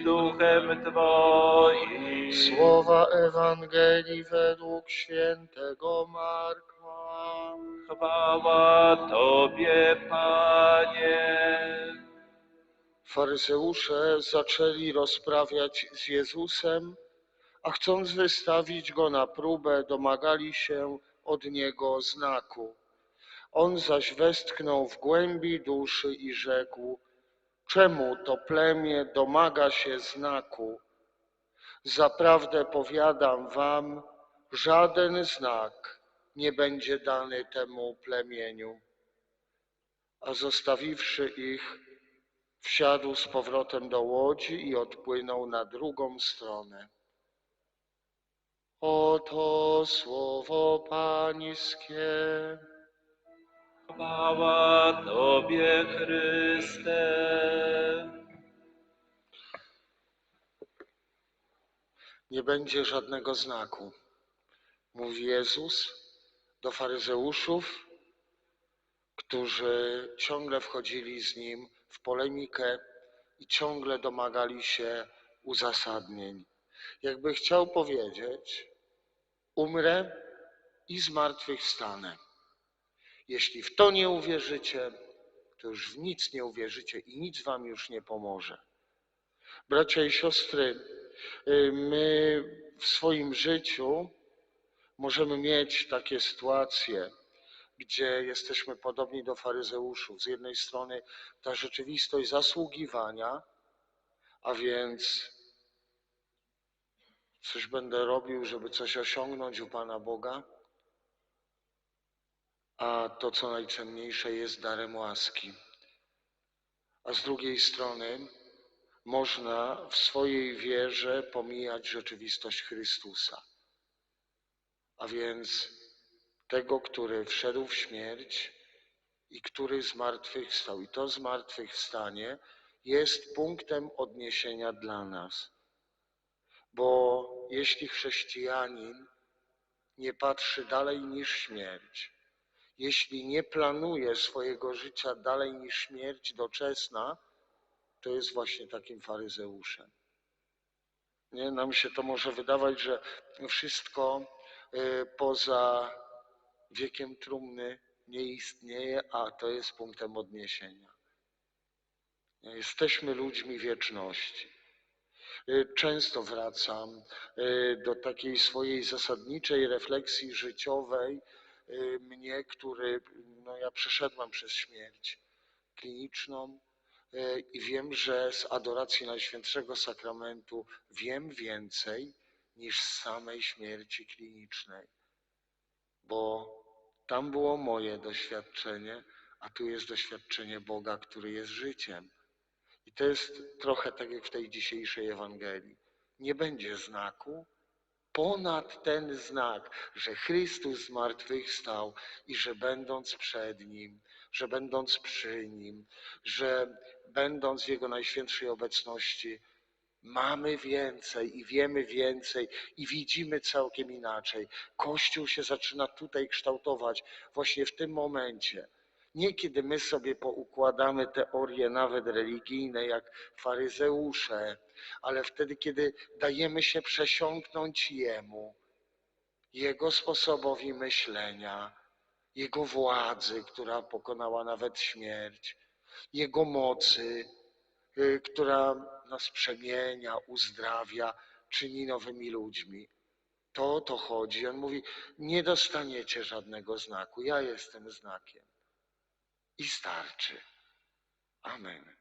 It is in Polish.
z duchem Twoim. Słowa Ewangelii według świętego Marka. Chwała Tobie, Panie. Faryzeusze zaczęli rozprawiać z Jezusem, a chcąc wystawić go na próbę, domagali się od niego znaku. On zaś westchnął w głębi duszy i rzekł: Czemu to plemię domaga się znaku? Zaprawdę powiadam wam, żaden znak nie będzie dany temu plemieniu. A zostawiwszy ich, wsiadł z powrotem do łodzi i odpłynął na drugą stronę. Oto słowo Pańskie. Chwała Tobie, Chryste. Nie będzie żadnego znaku, mówi Jezus do faryzeuszów, którzy ciągle wchodzili z nim w polemikę i ciągle domagali się uzasadnień. Jakby chciał powiedzieć: Umrę i zmartwychwstanę. Jeśli w to nie uwierzycie, to już w nic nie uwierzycie i nic wam już nie pomoże. Bracia i siostry, my w swoim życiu możemy mieć takie sytuacje, gdzie jesteśmy podobni do faryzeuszów. Z jednej strony ta rzeczywistość zasługiwania, a więc coś będę robił, żeby coś osiągnąć u Pana Boga, a to, co najcenniejsze, jest darem łaski. A z drugiej strony można w swojej wierze pomijać rzeczywistość Chrystusa, a więc tego, który wszedł w śmierć i który zmartwychwstał. I to zmartwychwstanie jest punktem odniesienia dla nas. Bo jeśli chrześcijanin nie patrzy dalej niż śmierć, jeśli nie planuje swojego życia dalej niż śmierć doczesna, to jest właśnie takim faryzeuszem. Nie? Nam się to może wydawać, że wszystko y, poza wiekiem trumny nie istnieje, a to jest punktem odniesienia. Nie? Jesteśmy ludźmi wieczności. Y, Często wracam y, do takiej swojej zasadniczej refleksji życiowej, mnie, który, no ja przeszedłem przez śmierć kliniczną i wiem, że z adoracji Najświętszego Sakramentu wiem więcej niż z samej śmierci klinicznej, bo tam było moje doświadczenie, a tu jest doświadczenie Boga, który jest życiem. I to jest trochę tak jak w tej dzisiejszej Ewangelii. Nie będzie znaku ponad ten znak, że Chrystus zmartwychwstał i że będąc przed Nim, że będąc przy Nim, że będąc w Jego najświętszej obecności, mamy więcej i wiemy więcej i widzimy całkiem inaczej. Kościół się zaczyna tutaj kształtować właśnie w tym momencie. Nie kiedy my sobie poukładamy teorie nawet religijne, jak faryzeusze, ale wtedy, kiedy dajemy się przesiąknąć Jemu, Jego sposobowi myślenia, Jego władzy, która pokonała nawet śmierć, Jego mocy, y, która nas przemienia, uzdrawia, czyni nowymi ludźmi. To o to chodzi. On mówi: Nie dostaniecie żadnego znaku, ja jestem znakiem. I starczy. Amen.